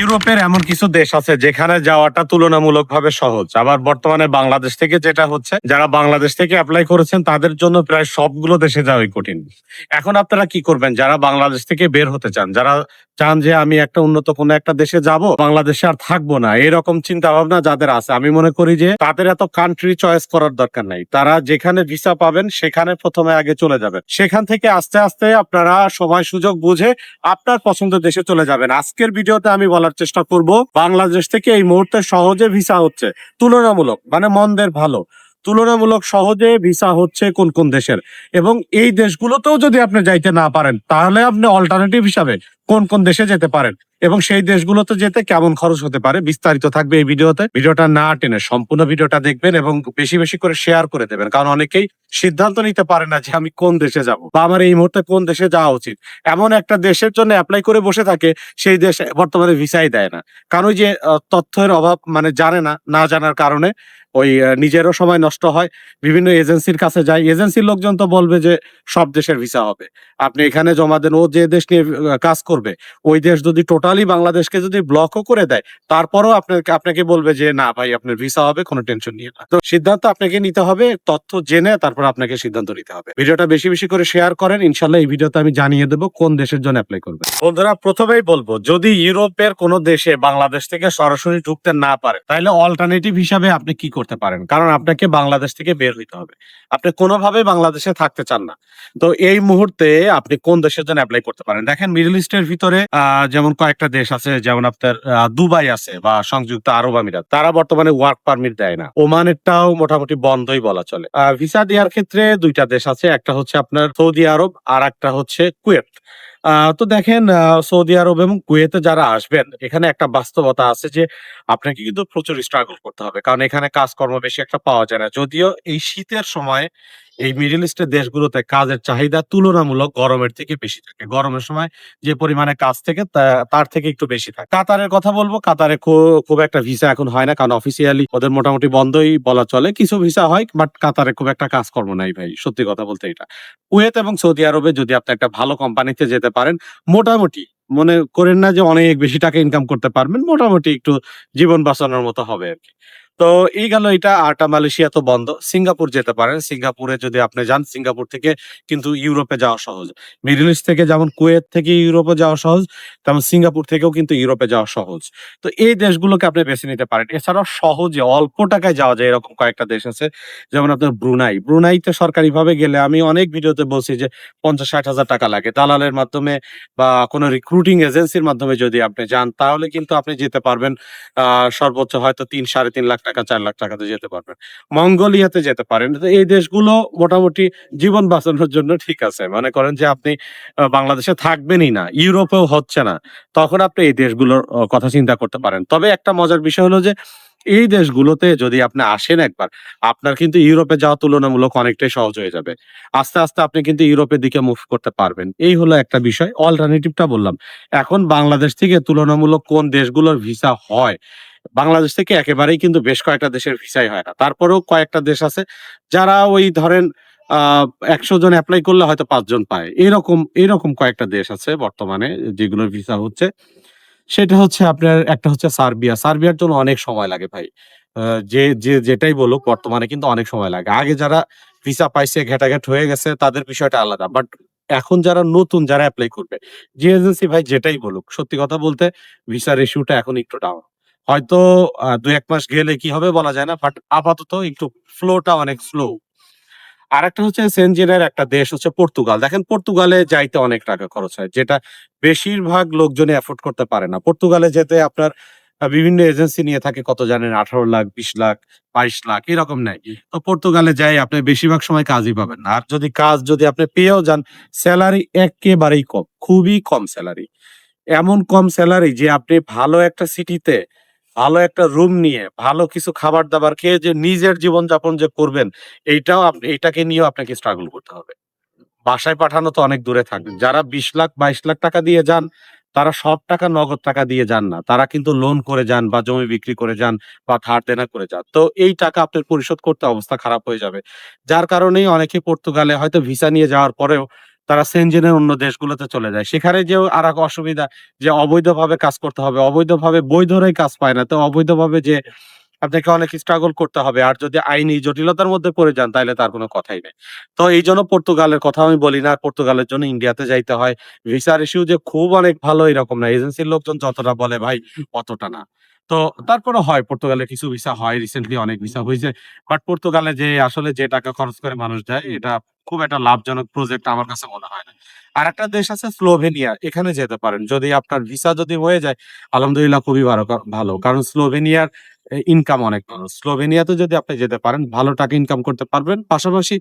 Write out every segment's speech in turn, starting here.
ইউরোপের এমন কিছু দেশ আছে যেখানে যাওয়াটা তুলনামূলকভাবে সহজ। আবার বর্তমানে বাংলাদেশ থেকে যেটা হচ্ছে, যারা বাংলাদেশ থেকে অ্যাপ্লাই করেছেন, তাদের জন্য প্রায় সবগুলো দেশে যাওয়াই কঠিন। এখন আপনারা কি করবেন? যারা বাংলাদেশ থেকে বের হতে চান, যারা চান যে আমি একটা উন্নত কোনো একটা দেশে যাব, বাংলাদেশে আর থাকব না, এরকম চিন্তা ভাবনা যাদের আছে, আমি মনে করি যে তাদের এত কান্ট্রি চয়েস করার দরকার নাই। তারা যেখানে ভিসা পাবেন, সেখানে প্রথমে আগে চলে যাবেন। সেখান থেকে আস্তে আস্তে আপনারা সময় সুযোগ বুঝে আপনার পছন্দের দেশে চলে যাবেন। আজকের ভিডিওতে আমি বলার চেষ্টা করব। বাংলাদেশ থেকে এই মুহূর্তে সহজে ভিসা হচ্ছে। তুলনামূলক মানে মন্দের ভালো। তুলনামূলক সহজে ভিসা হচ্ছে কোন কোন দেশের? এবং এই দেশগুলোতেও যদি আপনি যাইতে না পারেন, তাহলে আপনি অল্টারনেটিভ হিসাবে কোন কোন দেশে যেতে পারেন? এবং সেই দেশগুলোতে যেতে কেমন খরচ হতে পারে বিস্তারিত থাকবে এই ভিডিওতে। ভিডিওটা না টেনে সম্পূর্ণ ভিডিওটা দেখবেন এবং বেশি বেশি করে শেয়ার করে দেবেন। কারণ অনেকেই সিদ্ধান্ত নিতে পারে না যে আমি কোন দেশে যাব বা আমার এই মুহূর্তে কোন দেশে যাওয়া উচিত। এমন একটা দেশের জন্য অ্যাপ্লাই করে বসে থাকে, সেই দেশ বর্তমানে ভিসাই দেয় না। কারণ ওই যে তথ্যের অভাব মানে জানে না না জানার কারণে ওই নিজেরও সময় নষ্ট হয়, বিভিন্ন এজেন্সির কাছে যায় এজেন্সির লোকজন তো বলবে যে সব দেশের ভিসা হবে। আপনি এখানে জমা দেন, ও যে দেশ নিয়ে কাজ করবে, ওই দেশ যদি টোটালি বাংলাদেশকে যদি ব্লকও করে দেয়, তারপরও আপনাকে আপনাকে বলবে যে না ভাই, আপনার ভিসা হবে, কোনো টেনশন নিয়ে না। তো সিদ্ধান্ত আপনাকে নিতে হবে, তথ্য জেনে তারপর আপনাকে সিদ্ধান্ত নিতে হবে। ভিডিওটা বেশি বেশি করে শেয়ার করেন, ইনশাল্লাহ এই ভিডিওতে আমি জানিয়ে দেবো কোন দেশের জন্য অ্যাপ্লাই করবে বন্ধুরা, প্রথমেই বলব, যদি ইউরোপের কোনো দেশে বাংলাদেশ থেকে সরাসরি ঢুকতে না পারে, তাহলে অল্টারনেটিভ হিসাবে আপনি কি করতে পারেন। কারণ আপনাকে বাংলাদেশ থেকে বের হইতে হবে। আপনি কোনোভাবে বাংলাদেশে থাকতে চান না। তো এই মুহূর্তে আপনি কোন দেশের জন্য অ্যাপ্লাই করতে পারেন? দেখেন মিডল ইস্টের ভিতরে যেমন কয়েকটা দেশ আছে, যেমন আপনার দুবাই আছে বা সংযুক্ত আরব আমিরাত। তারা বর্তমানে ওয়ার্ক পারমিট দেয় না। ওমানেরটাও মোটামুটি বন্ধই বলা চলে। ভিসা দেওয়ার ক্ষেত্রে দুইটা দেশ আছে। একটা হচ্ছে আপনার সৌদি আরব আর একটা হচ্ছে কুয়েত। তো দেখেন সৌদি আরব এবং কুয়েতে যারা আসবেন, এখানে একটা বাস্তবতা আছে যে, আপনাকে কিন্তু প্রচুর স্ট্রাগল করতে হবে। কারণ এখানে কাজকর্ম বেশি একটা পাওয়া যায় না। যদিও এই শীতের সময় এই মিডল ইস্টের দেশগুলোতে কাজের চাহিদা তুলনামূলক গরমের থেকে বেশি থাকে। গরমের সময় যে পরিমাণে কাজ থেকে তার থেকে একটু বেশি থাকে। কাতারের কথা বলব, কাতারে খুব একটা ভিসা এখন হয় না, কারণ অফিসিয়ালি ওদের মোটামুটি বন্ধই বলা চলে। কিছু ভিসা হয় বাট কাতারে খুব একটা কাজকর্ম নাই ভাই, সত্যি কথা বলতে এটা। কুয়েত এবং সৌদি আরবে যদি আপনি একটা ভালো কোম্পানিতে যেতে পারেন, মোটামুটি মনে করেন না যে অনেক বেশি টাকা ইনকাম করতে পারবেন, মোটামুটি একটু জীবন বাঁচানোর মতো হবে আর কি। তো এই গেল এটা আরটা মালয়েশিয়া তো বন্ধ। সিঙ্গাপুর যেতে পারেন। সিঙ্গাপুরে যদি আপনি যান, সিঙ্গাপুর থেকে কিন্তু ইউরোপে যাওয়া সহজ। মিডল ইস্ট থেকে যেমন কুয়েত থেকে ইউরোপে যাওয়া সহজ, তেমন সিঙ্গাপুর থেকেও কিন্তু ইউরোপে যাওয়া সহজ। তো এই দেশগুলোকে আপনি বেছে নিতে পারেন। এছাড়াও সহজে অল্প টাকায় যাওয়া যায় এরকম কয়েকটা দেশ আছে। যেমন আপনার ব্রুনাই। ব্রুনাইতে সরকারিভাবে গেলে আমি অনেক ভিডিওতে বলছি যে পঞ্চাশ ষাট হাজার টাকা লাগে। দালালের মাধ্যমে বা কোনো রিক্রুটিং এজেন্সির মাধ্যমে যদি আপনি যান, তাহলে কিন্তু আপনি যেতে পারবেন সর্বোচ্চ হয়তো তিন, সাড়ে তিন লাখ টাকা, চার লাখ টাকাতে যেতে পারবেন মঙ্গোলিয়াতে যেতে পারেন। এই দেশগুলো মোটামুটি জীবন বাঁচানোর জন্য ঠিক আছে। মনে করেন যে আপনি বাংলাদেশে থাকবেনই না, ইউরোপেও হচ্ছে না, তখন আপনি এই দেশগুলোর কথা চিন্তা করতে পারেন। তবে একটা মজার বিষয় হলো যে, এই দেশগুলোতে যদি আপনি আসেন একবার, আপনার কিন্তু ইউরোপে যাওয়া তুলনামূলক অনেকটাই সহজ হয়ে যাবে। আস্তে আস্তে আপনি কিন্তু ইউরোপের দিকে মুভ করতে পারবেন। এই হলো একটা বিষয়। অল্টারনেটিভটা বললাম। এখন বাংলাদেশ থেকে তুলনামূলক কোন দেশগুলোর ভিসা হয় বাংলাদেশ থেকে একেবারেই কিন্তু বেশ কয়েকটা দেশের ভিসাই হয় না। তারপরেও কয়েকটা দেশ আছে যারা ওই ধরেন একশো জন অ্যাপ্লাই করলে হয়তো পাঁচজন পায়। এরকম এরকম কয়েকটা দেশ আছে বর্তমানে যেগুলোর ভিসা হচ্ছে। সেটা হচ্ছে আপনার, একটা হচ্ছে সার্বিয়া। সার্বিয়ার জন্য অনেক সময় লাগে ভাই। যে যে, যেটাই বলুক, বর্তমানে কিন্তু অনেক সময় লাগে। আগে যারা ভিসা পাইছে, ঘেটাঘেট হয়ে গেছে, তাদের বিষয়টা আলাদা। বাট এখন যারা নতুন, যারা অ্যাপ্লাই করবে, যে এজেন্সি ভাই যেটাই বলুক, সত্যি কথা বলতে ভিসার রেশিওটা এখন একটু ডাউন হয়তো দু এক মাস গেলে কি হবে বলা যায় না বাট আপাতত একটু ফ্লোটা অনেক স্লো আর একটা হচ্ছে সেনজেনের একটা দেশ হচ্ছে পর্তুগাল দেখেন পর্তুগালে যাইতে অনেক টাকা খরচ হয় যেটা বেশিরভাগ লোকজনই অ্যাফোর্ড করতে পারে না। পর্তুগালে যেতে আপনার বিভিন্ন এজেন্সি নিয়ে থাকে কত জানেন আঠারো লাখ বিশ লাখ বাইশ লাখ এরকম নেয়। তো পর্তুগালে যাই আপনি বেশিরভাগ সময় কাজই পাবেন না। আর যদি কাজ যদি আপনি পেয়েও যান স্যালারি একেবারেই কম খুবই কম স্যালারি এমন কম স্যালারি যে আপনি ভালো একটা সিটিতে ভালো একটা রুম নিয়ে, ভালো কিছু খাবার দাবার খেয়ে যে নিজের জীবনযাপন যে করবেন, এইটাও এটাকে নিয়েও আপনাকে স্ট্রাগল করতে হবে। বাসায় পাঠানো তো অনেক দূরে থাকবে যারা বিশ লাখ, বাইশ লাখ টাকা দিয়ে যান, তারা সব টাকা নগদ টাকা দিয়ে যান না। তারা কিন্তু লোন করে যান বা জমি বিক্রি করে যান বা ধার দেনা করে যান। তো এই টাকা আপনার পরিশোধ করতে অবস্থা খারাপ হয়ে যাবে। যার কারণেই অনেকে পর্তুগালে হয়তো ভিসা নিয়ে যাওয়ার পরেও তারা সেনজেনের অন্য দেশগুলোতে চলে যায়। সেখানে যে আর এক অসুবিধা যে অবৈধভাবে কাজ করতে হবে, অবৈধভাবে বৈধরাই কাজ পায় না। তো অবৈধভাবে যে আপনাকে অনেক স্ট্রাগল করতে হবে, আর যদি আইনি জটিলতার মধ্যে পড়ে যান তাহলে তার কোনো কথাই নেই। তো এই জন্য পর্তুগালের কথা আমি বলি না, পর্তুগালের জন্য ইন্ডিয়াতে যাইতে হয়। ভিসার ইস্যু যে খুব অনেক ভালো এরকম না এজেন্সির লোকজন যতটা বলে ভাই অতটা না। তো তারপরে হয়, পর্তুগালে কিছু ভিসা হয় রিসেন্টলি অনেক ভিসা হয়েছে বাট পর্তুগালে যে আসলে যে টাকা খরচ করে মানুষ যায়, এটা খুব একটা লাভজনক প্রজেক্ট আমার কাছে মনে হয় না। আর একটা দেশ আছে স্লোভেনিয়া, এখানে যেতে পারেন। যদি আপনার ভিসা যদি হয়ে যায়, আলহামদুলিল্লাহ খুবই ভালো কারণ স্লোভেনিয়ার ইনকাম অনেক ভালো স্লোভেনিয়াতে যদি আপনি যেতে পারেন, ভালো টাকা ইনকাম করতে পারবেন। পাশাপাশি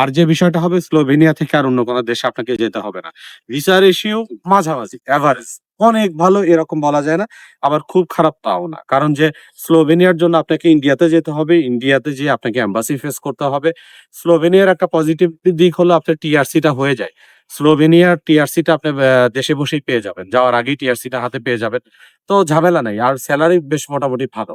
আর যে বিষয়টা হবে, স্লোভেনিয়া থেকে আর অন্য কোনো দেশে আপনাকে যেতে হবে না। ভিসা রেশিও মাঝামাঝি এভারেজ অনেক ভালো এরকম বলা যায় না, আবার খুব খারাপ তাও না। কারণ যে স্লোভেনিয়ার জন্য আপনাকে ইন্ডিয়াতে যেতে হবে, ইন্ডিয়াতে যে আপনাকে অ্যাম্বাসি ফেস করতে হবে। স্লোভেনিয়ার একটা পজিটিভ দিক হলো আপনার টিআরসিটা হয়ে যায়। স্লোভেনিয়ার টিআরসিটা আপনি দেশে বসেই পেয়ে যাবেন। যাওয়ার আগেই টিআরসিটা হাতে পেয়ে যাবেন। তো ঝামেলা নাই, আর স্যালারি বেশ মোটামুটি ভালো।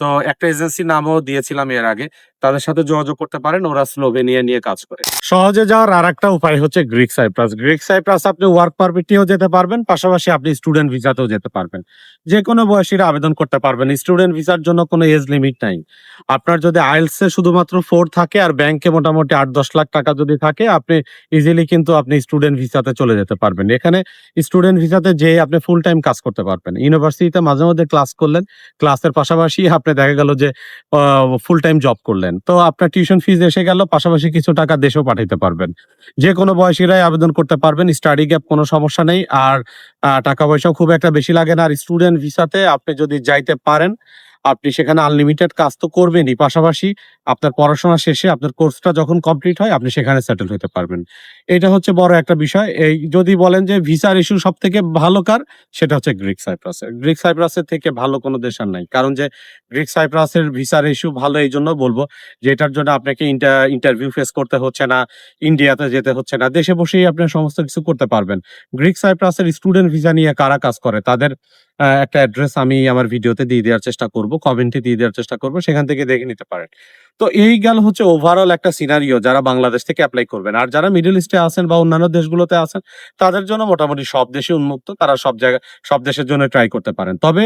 তো একটা এজেন্সির নামও দিয়েছিলাম এর আগে তাদের সাথে যোগাযোগ করতে পারেন, ওরা স্লোভেনিয়া নিয়ে কাজ করে। সহজে যাওয়ার আর একটা উপায় হচ্ছে গ্রিক সাইপ্রাস। গ্রিক সাইপ্রাস আপনি ওয়ার্ক পারমিট নিয়েও যেতে পারবেন, পাশাপাশি আপনি স্টুডেন্ট ভিসাতেও যেতে পারবেন। যে কোনো বয়সীরা আবেদন করতে পারবেন স্টুডেন্ট ভিসার জন্য কোনো এজ লিমিট নাই। আপনার যদি আইএলস এ শুধুমাত্র ফোর থাকে আর ব্যাংকে মোটামুটি আট দশ লাখ টাকা যদি থাকে, আপনি ইজিলি কিন্তু আপনি স্টুডেন্ট ভিসাতে চলে যেতে পারবেন। এখানে স্টুডেন্ট ভিসাতে যে আপনি ফুল টাইম কাজ করতে পারবেন। ইউনিভার্সিটিতে মাঝে মধ্যে ক্লাস করলেন ক্লাসের পাশাপাশি আপনি দেখা গেল যে ফুল টাইম জব করলেন। তো আপনার টিউশন ফিজ এসে গেল, পাশাপাশি কিছু টাকা দেশেও পাঠাইতে পারবেন। যে কোনো বয়সীরাই আবেদন করতে পারবেন স্টাডি গ্যাপ কোনো সমস্যা নেই। আর টাকা পয়সাও খুব একটা বেশি লাগে না। আর স্টুডেন্ট ভিসাতে আপনি যদি যাইতে পারেন আপনি সেখানে আনলিমিটেড কাজ তো করবেনই। পাশাপাশি আপনার পড়াশোনা শেষে আপনার কোর্সটা যখন কমপ্লিট হয়, আপনি সেখানে সেটেল হতে পারবেন। এটা হচ্ছে বড় একটা বিষয়। এই যদি বলেন যে ভিসার ইস্যু সব থেকে ভালো কার, সেটা হচ্ছে গ্রিক সাইপ্রাসের গ্রিক সাইপ্রাসের থেকে ভালো কোনো দেশ আর নাই। কারণ যে গ্রিক সাইপ্রাসের ভিসার ইস্যু ভালো এই জন্য বলব যে এটার জন্য আপনাকে ইন্টারভিউ ফেস করতে হচ্ছে না ইন্ডিয়াতে যেতে হচ্ছে না, দেশে বসেই আপনি সমস্ত কিছু করতে পারবেন। গ্রিক সাইপ্রাসের স্টুডেন্ট ভিসা নিয়ে কারা কাজ করে, তাদের একটা অ্যাড্রেস আমি আমার ভিডিওতে দিয়ে দেওয়ার চেষ্টা করব। কমেন্টে দিয়ে দেওয়ার চেষ্টা করব, সেখান থেকে দেখে নিতে পারেন। তো এই গেল হচ্ছে ওভারঅল একটা সিনারিও যারা বাংলাদেশ থেকে অ্যাপ্লাই করবেন। আর যারা মিডল ইস্টে আছেন বা অন্যান্য দেশগুলোতে আসেন তাদের জন্য মোটামুটি সব দেশে উন্মুক্ত। তারা সব জায়গায় সব দেশের জন্য ট্রাই করতে পারেন। তবে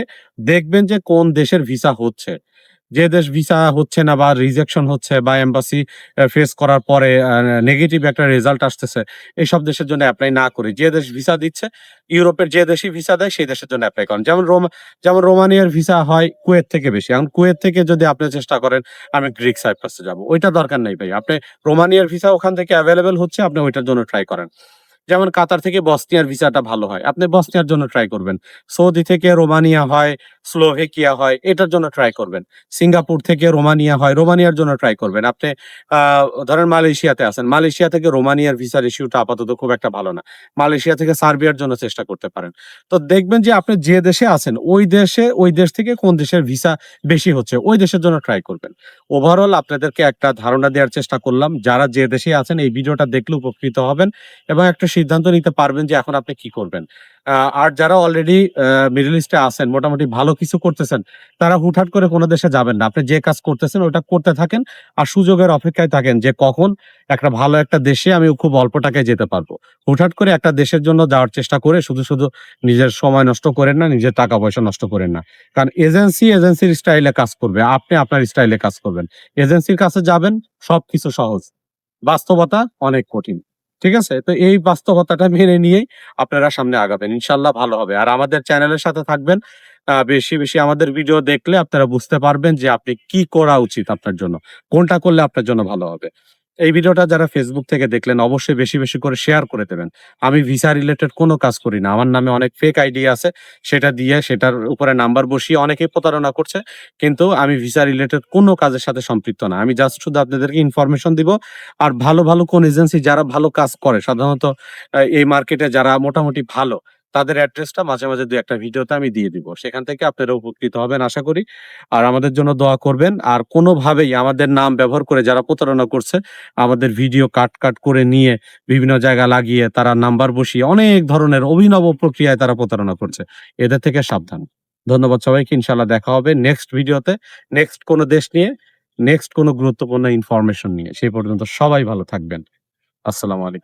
দেখবেন যে কোন দেশের ভিসা হচ্ছে যে দেশ ভিসা হচ্ছে না বা রিজেকশন হচ্ছে বা এম্বাসি ফেস করার পরে নেগেটিভ একটা রেজাল্ট আসতেছে, এইসব দেশের জন্য অ্যাপ্লাই না করে। যে দেশ ভিসা দিচ্ছে, ইউরোপের যে দেশই ভিসা দেয়, সেই দেশের জন্য অ্যাপ্লাই করেন। যেমন রোম যেমন রোমানিয়ার ভিসা হয় কুয়েত থেকে বেশি। এখন কুয়েত থেকে যদি আপনি চেষ্টা করেন, আমি গ্রিক সাইপ্রাসে যাব। ওইটা দরকার নেই ভাই। আপনি রোমানিয়ার ভিসা ওখান থেকে অ্যাভেলেবেল হচ্ছে, আপনি ওইটার জন্য ট্রাই করেন। যেমন কাতার থেকে বসনিয়ার ভিসাটা ভালো হয়। আপনি বসনিয়ার জন্য ট্রাই করবেন। সৌদি থেকে রোমানিয়া হয়, স্লোভেকিয়া হয়, এটার জন্য ট্রাই করবেন। সিঙ্গাপুর থেকে রোমানিয়া হয়, রোমানিয়ার জন্য ট্রাই করবেন। আপনি ধরেন মালয়েশিয়াতে আছেন। মালয়েশিয়া থেকে রোমানিয়ার ভিসার ইস্যুটা আপাতত খুব একটা ভালো না। মালয়েশিয়া থেকে সার্বিয়ার জন্য চেষ্টা করতে পারেন। তো দেখবেন যে আপনি যে দেশে আছেন, ওই দেশে, ওই দেশ থেকে কোন দেশের ভিসা বেশি হচ্ছে, ওই দেশের জন্য ট্রাই করবেন। ওভারঅল আপনাদেরকে একটা ধারণা দেওয়ার চেষ্টা করলাম। যারা যে দেশে আছেন, এই ভিডিওটা দেখলে উপকৃত হবেন এবং একটা সিদ্ধান্ত নিতে পারবেন যে এখন আপনি কি করবেন। আর যারা অলরেডি মিডল ইস্টে আছেন, মোটামুটি ভালো কিছু করতেছেন, তারা হুটহাট করে কোনো দেশে যাবেন না। আপনি যে কাজ করতেছেন ওটা করতে থাকেন আর সুযোগের অপেক্ষায় থাকেন যে কখন একটা ভালো একটা দেশে আমি খুব অল্প টাকায় যেতে পারব। হুটহাট করে একটা দেশের জন্য যাওয়ার চেষ্টা করে শুধু শুধু নিজের সময় নষ্ট করেন না, নিজের টাকা পয়সা নষ্ট করেন না। কারণ এজেন্সি এজেন্সির স্টাইলে কাজ করবে, আপনি আপনার স্টাইলে কাজ করবেন। এজেন্সির কাছে যাবেন, সবকিছু সহজ। বাস্তবতা অনেক কঠিন। ঠিক আছে? তো এই বাস্তবতাটা মেনে নিয়েই আপনারা সামনে আগাবেন। ইনশাল্লাহ ভালো হবে। আর আমাদের চ্যানেলের সাথে থাকবেন বেশি বেশি আমাদের ভিডিও দেখলে আপনারা বুঝতে পারবেন যে আপনি কি করা উচিত আপনার জন্য, কোনটা করলে আপনার জন্য ভালো হবে। এই ভিডিওটা যারা ফেসবুক থেকে দেখলেন, অবশ্যই বেশি বেশি করে শেয়ার করে দেবেন। আমি ভিসা রিলেটেড কোনো কাজ করি না। আমার নামে অনেক ফেক আইডি আছে। সেটা দিয়ে সেটার উপরে নাম্বার বসিয়ে অনেকেই প্রতারণা করছে। কিন্তু আমি ভিসা রিলেটেড কোনো কাজের সাথে সম্পৃক্ত না। আমি জাস্ট শুধু আপনাদেরকে ইনফরমেশন দিব। আর ভালো ভালো কোন এজেন্সি যারা ভালো কাজ করে, সাধারণত এই মার্কেটে যারা মোটামুটি ভালো তাদের অ্যাড্রেসটা মাঝে মাঝে দু একটা ভিডিওতে আমি দিয়ে দিব। সেখান থেকে আপনারা উপকৃত হবেন আশা করি। আর আমাদের জন্য দোয়া করবেন। আর কোনোভাবেই আমাদের নাম ব্যবহার করে যারা প্রতারণা করছে, আমাদের ভিডিও কাট কাট করে নিয়ে বিভিন্ন জায়গা লাগিয়ে তারা নাম্বার বসিয়ে অনেক ধরনের অভিনব প্রক্রিয়ায় তারা প্রতারণা করছে। এদের থেকে সাবধান। ধন্যবাদ সবাইকে। ইনশাল্লাহ দেখা হবে নেক্সট ভিডিওতে। নেক্সট কোনো দেশ নিয়ে নেক্সট কোনো গুরুত্বপূর্ণ ইনফরমেশন নিয়ে। সেই পর্যন্ত সবাই ভালো থাকবেন। আসসালামু আলাইকুম।